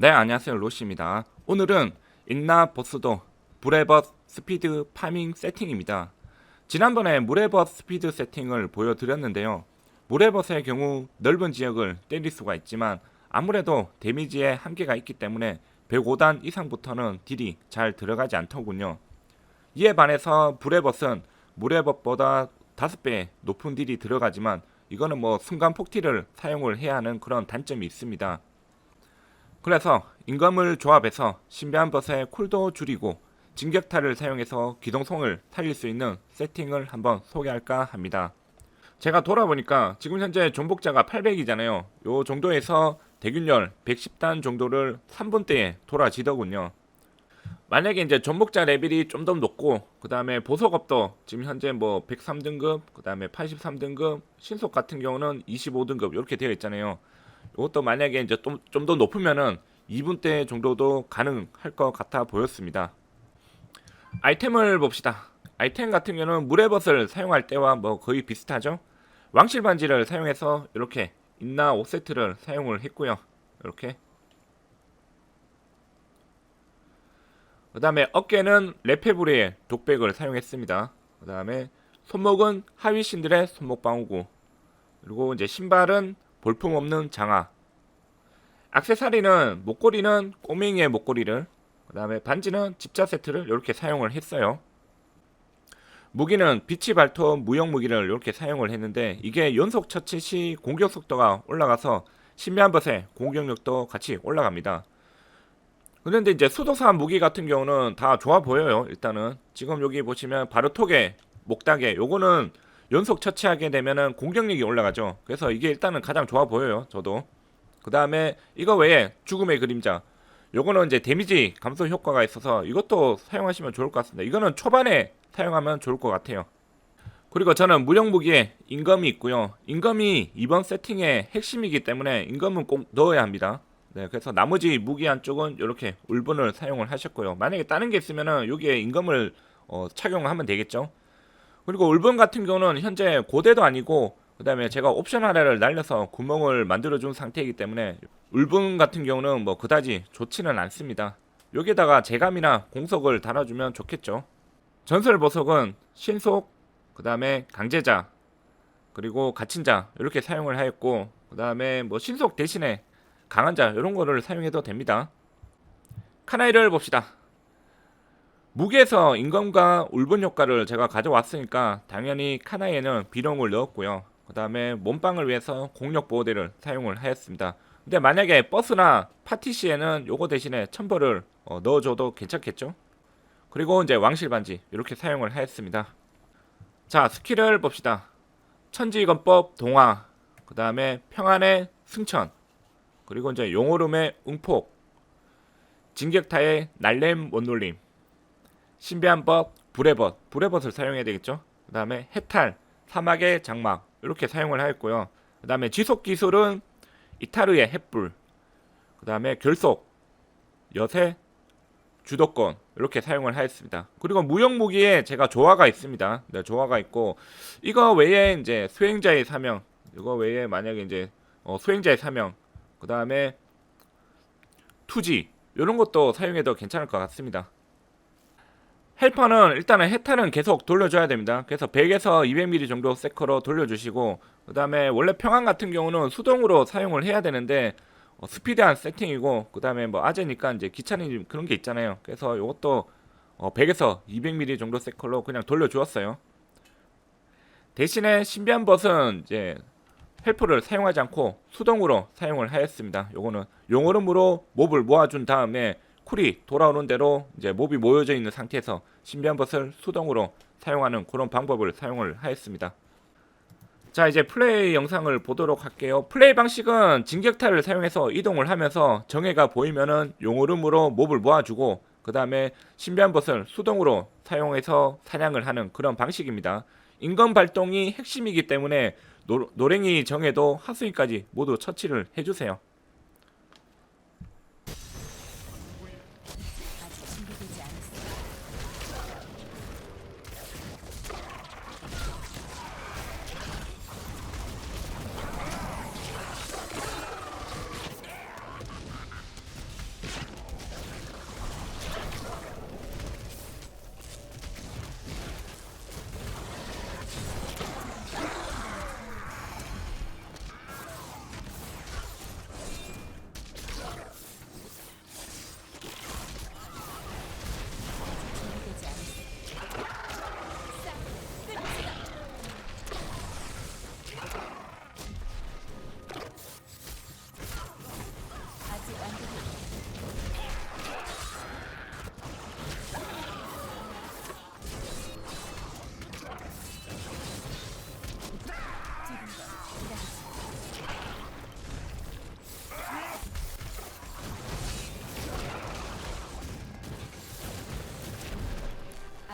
네, 안녕하세요. 로시입니다. 오늘은 인나 보스도 브레벗 스피드 파밍 세팅입니다. 지난번에 무레벗 스피드 세팅을 보여드렸는데요. 무레벗의 경우 넓은 지역을 때릴 수가 있지만 아무래도 데미지에 한계가 있기 때문에 105단 이상부터는 딜이 잘 들어가지 않더군요. 이에 반해서 브레벗은 무레벗보다 5배 높은 딜이 들어가지만 이거는 뭐 순간 폭티를 사용을 해야 하는 그런 단점이 있습니다. 그래서 임금을 조합해서 신비한 벗의 쿨도 줄이고 진격타를 사용해서 기동성을 살릴 수 있는 세팅을 한번 소개할까 합니다. 제가 돌아보니까 지금 현재 존복자가 800이잖아요. 요 정도에서 대균열 110단 정도를 3분대에 돌아지더군요. 만약에 이제 전복자 레벨이 좀 더 높고 그 다음에 보석업도 지금 현재 뭐 103등급 그 다음에 83등급 신속 같은 경우는 25등급 이렇게 되어 있잖아요 이것도 만약에 이제 좀더 높으면은 2분대 정도도 가능할 것 같아 보였습니다. 아이템을 봅시다. 아이템 같은 경우는 물의 벗을 사용할 때와 뭐 거의 비슷하죠? 왕실 반지를 사용해서 이렇게 인나 5세트를 사용을 했고요. 이렇게. 그 다음에 어깨는 레페브리의 독백을 사용했습니다. 그 다음에 손목은 하위 신들의 손목 방어구. 그리고 이제 신발은 볼품 없는 장화 악세사리는 목걸이는 꼬맹이의 목걸이를 그 다음에 반지는 집자 세트를 이렇게 사용을 했어요. 무기는 비치 발톱 무용 무기를 이렇게 사용을 했는데 이게 연속 처치 시 공격 속도가 올라가서 신비한 벗의 공격력도 같이 올라갑니다. 그런데 이제 수도사 무기 같은 경우는 다 좋아 보여요. 일단은 지금 여기 보시면 바르톡의 목닥에 요거는 연속 처치하게 되면은 공격력이 올라가죠. 그래서 이게 일단은 가장 좋아 보여요. 저도. 그 다음에 이거 외에 죽음의 그림자. 요거는 이제 데미지 감소 효과가 있어서 이것도 사용하시면 좋을 것 같습니다. 이거는 초반에 사용하면 좋을 것 같아요. 그리고 저는 무령 무기에 인검이 있고요. 인검이 이번 세팅의 핵심이기 때문에 인검은 꼭 넣어야 합니다. 네, 그래서 나머지 무기 한쪽은 이렇게 울분을 사용을 하셨고요. 만약에 다른 게 있으면은 여기에 임금을 어, 착용하면 되겠죠. 그리고 울분 같은 경우는 현재 고대도 아니고 그 다음에 제가 옵션 하나를 날려서 구멍을 만들어 준 상태이기 때문에 울분 같은 경우는 뭐 그다지 좋지는 않습니다. 여기다가 재감이나 공석을 달아주면 좋겠죠. 전설 보석은 신속, 그 다음에 강제자, 그리고 갇힌자 이렇게 사용을 하였고 그 다음에 뭐 신속 대신에 강한 자 이런 거를 사용해도 됩니다. 카나이를 봅시다. 무기에서 인검과 울분 효과를 제가 가져왔으니까 당연히 카나이에는 비룡을 넣었고요. 그 다음에 몸빵을 위해서 공력 보호대를 사용을 하였습니다. 근데 만약에 버스나 파티 시에는 요거 대신에 첨벌을 어, 넣어줘도 괜찮겠죠? 그리고 이제 왕실 반지 이렇게 사용을 하였습니다. 자 스킬을 봅시다. 천지건법 동화 그 다음에 평안의 승천 그리고 이제 용오름의 응폭, 진격타의 날렘 원놀림, 신비한 법, 불의 벗, 불의 벗을 사용해야 되겠죠. 그 다음에 해탈, 사막의 장막 이렇게 사용을 하였고요. 그 다음에 지속 기술은 이타르의 햇불, 그 다음에 결속, 여세, 주도권 이렇게 사용을 하였습니다. 그리고 무용 무기에 제가 조화가 있습니다. 네, 조화가 있고 이거 외에 이제 수행자의 사명, 이거 외에 만약에 이제 어, 수행자의 사명 그 다음에 투지 이런 것도 사용해도 괜찮을 것 같습니다. 헬퍼는 일단은 해탈은 계속 돌려줘야 됩니다. 그래서 100에서 200mm 정도 세커로 돌려주시고 그 다음에 원래 평안 같은 경우는 수동으로 사용을 해야 되는데 어, 스피드한 세팅이고 그 다음에 뭐 아재니까 이제 귀찮은 그런 게 있잖아요. 그래서 이것도 어, 100에서 200mm 정도 세컬로 그냥 돌려주었어요. 대신에 신비한 벗은 이제 헬퍼를 사용하지 않고 수동으로 사용을 하였습니다. 요거는 용오름으로 몹을 모아준 다음에 쿨이 돌아오는 대로 이제 몹이 모여져 있는 상태에서 신비한 벗을 수동으로 사용하는 그런 방법을 사용을 하였습니다. 자 이제 플레이 영상을 보도록 할게요. 플레이 방식은 진격타를 사용해서 이동을 하면서 정해가 보이면은 용오름으로 몹을 모아주고 그 다음에 신비한 벗을 수동으로 사용해서 사냥을 하는 그런 방식입니다. 인건 발동이 핵심이기 때문에 노, 노랭이 정해도 하수인까지 모두 처치를 해주세요.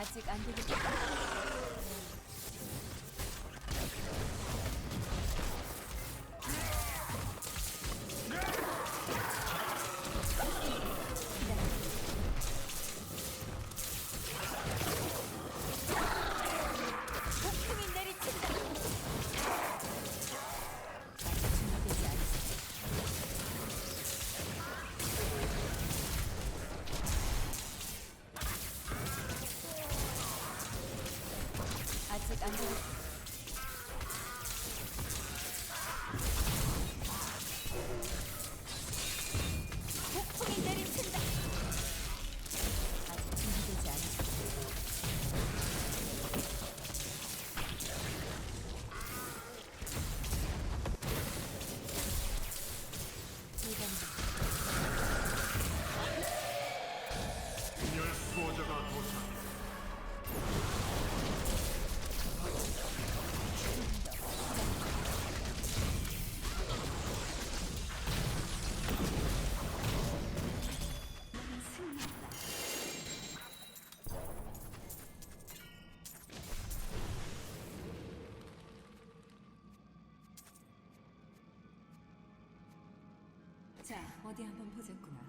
아직 안 되겠다. 자, 어디 한번 보자꾸나.